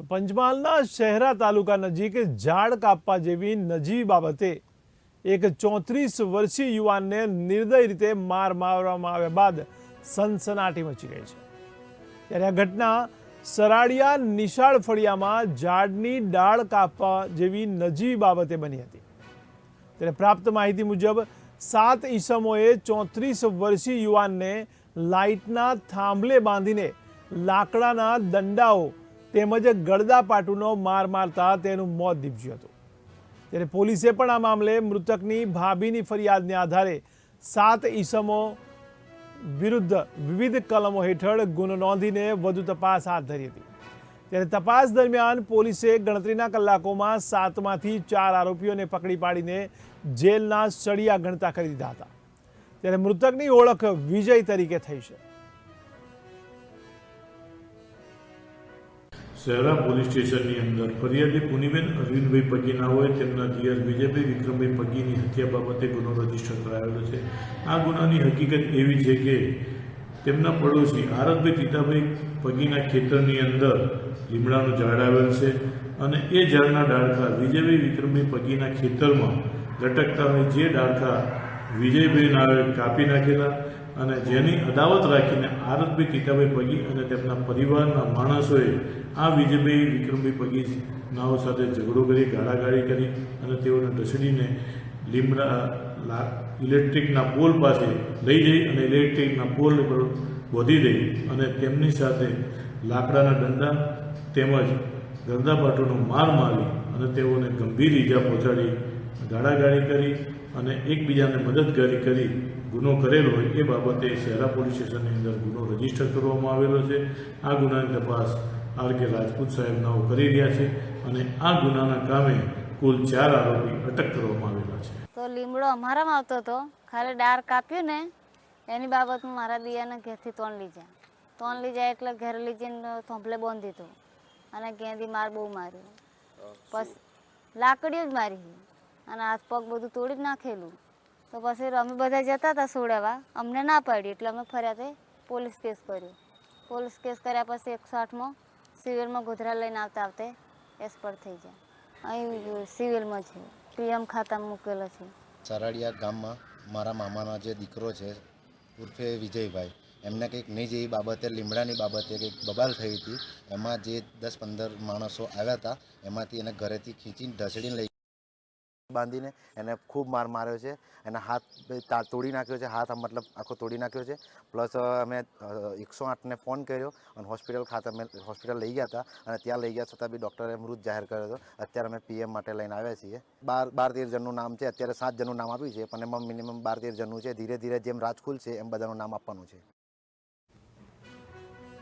તો પંચમહાલના શહેરા તાલુકા નજીક ઝાડ કાપવા જેવી નજીવી બાબતે એક ચોત્રીસ વર્ષીય યુવાનને નિર્દય રીતે માર મારવામાં આવ્યા બાદ સનસનાટી મચી ગઈ છે. ત્યારે આ ઘટના સરાડિયા નિશાળ ફળિયામાં ઝાડની ડાળ કાપવા જેવી નજીવી બાબતે બની હતી. ત્યારે પ્રાપ્ત માહિતી મુજબ સાત ઈસમોએ ચોત્રીસ વર્ષીય યુવાનને લાઇટના થાંભલે બાંધીને લાકડાના દંડાઓ તેમજ ગળદા પાટુનો માર મારતા તેનું મોત નીપજ્યું હતું. ત્યારે પોલીસે પણ આ મામલે મૃતકની ભાભીની ફરિયાદને આધારે સાત ઈસમો વિરુદ્ધ વિવિધ કલમો હેઠળ ગુનો નોંધીને વધુ તપાસ હાથ ધરી હતી. ત્યારે તપાસ દરમિયાન પોલીસે ગણતરીના કલાકોમાં સાતમાંથી ચાર આરોપીઓને પકડી પાડીને જેલના સળિયા ગણતા કરી દીધા હતા. ત્યારે મૃતકની ઓળખ વિજય તરીકે થઈ છે. શહેરા પોલીસ સ્ટેશનની અંદર. ફરિયાદી પુનીબેન અરવિંદભાઈ હોય તેમના દિયર વિજયભાઈ વિક્રમભાઈ પગીની હત્યા બાબતે ગુનો રજિસ્ટર કરાયેલો છે. આ ગુનાની હકીકત એવી છે કે તેમના પડોશી આરતભાઈ તીતાભાઈ પગીના ખેતરની અંદર લીમડાનું ઝાડ આવેલ છે અને એ ઝાડના ડાળખા વિજયભાઈ વિક્રમભાઈ પગીના ખેતરમાં લટકતા હોય, જે ડાળખા વિજયભાઈ નાવે કાપી નાખેલા અને જેની અદાવત રાખીને આરતભાઈ તીતાભાઈ પગી અને તેમના પરિવારના માણસોએ આ વિજયભાઈ વિક્રમભાઈ પગી નાઓ સાથે ઝઘડો કરી, ગાળાગાળી કરી અને તેઓને ઢસડીને લીમડા ઇલેક્ટ્રિકના પોલ પાસે લઈ જઈ અને ઇલેક્ટ્રિકના પોલ પર વધી દઈ અને તેમની સાથે લાકડાના દંડા તેમજ ગરદાપાટોનો માર મારી અને તેઓને ગંભીર ઈજા પહોંચાડી ગાળાગાળી કરી અને એકબીજાને મદદગારી કરી ગુનો કરેલો હોય એ બાબતે શહેરા પોલીસ સ્ટેશનની અંદર ગુનો રજિસ્ટર કરવામાં આવેલો છે. આ ગુનાની તપાસ આર કે રાજપૂત સાહેબ નાઓ કરી રહ્યા છે અને આ ગુનાના કામે કુલ ચાર આરોપી અટક કરવામાં આવેલા છે. તો લીમડો અમારામાં આવતો હતો. ખાલી ડાર કાપ્યું ને એની બાબતમાં મારા દિયાને ઘેરથી તોણ લઈ જાય. તોણ લઈ જાય એટલે ઘરે લઈ જઈને થોંભલે બાંધી દીધું. અને ક્યાંથી માર બહુ માર્યો. પછી લાકડીઓ જ મારી. અને હાથ પગ બધું તોડી જ નાખેલું. તો પછી અમે બધા જતા હતા સોડાવા. અમને ના પાડી એટલે અમે ફર્યા પોલીસ કેસ કર્યો. પોલીસ કેસ કર્યા પછી એકસો આઠમાં સિવિલમાં ગોધરા લઈને આવતા આવતે એક્સપર્ટ થઈ જાય અહીં સિવિલમાં છે. પીએમ ખાતામાં મૂકેલો છે. ચરાડિયા ગામમાં મારા મામાનો જે દીકરો છે, ઉર્ફે વિજયભાઈ, એમને કંઈક નહીં જેવી બાબતે, લીમડાની બાબતે કંઈક બબાલ થઈ હતી. એમાં જે દસ પંદર માણસો આવ્યા હતા, એમાંથી એને ઘરેથી ખીચીને ઢસડીને લઈ બાંધીને એને ખૂબ માર માર્યો છે. એના હાથ તોડી નાખ્યો છે. હાથ મતલબ આખો તોડી નાખ્યો છે. પ્લસ અમે એકસો આઠને ફોન કર્યો અને હોસ્પિટલ ખાતે અમે હોસ્પિટલ લઈ ગયા હતા અને ત્યાં લઈ ગયા છતાં બી ડૉક્ટરે મૃત જાહેર કર્યો હતો. અત્યારે અમે પીએમ માટે લઈને આવ્યા છીએ. બાર બાર તેર જણનું નામ છે. અત્યારે સાત જણનું નામ આપ્યું છે. પણ એમાં મિનિમમ બાર તેર જણનું છે. ધીરે ધીરે જેમ રાજ ખુલશે એમ બધાનું નામ આપવાનું છે.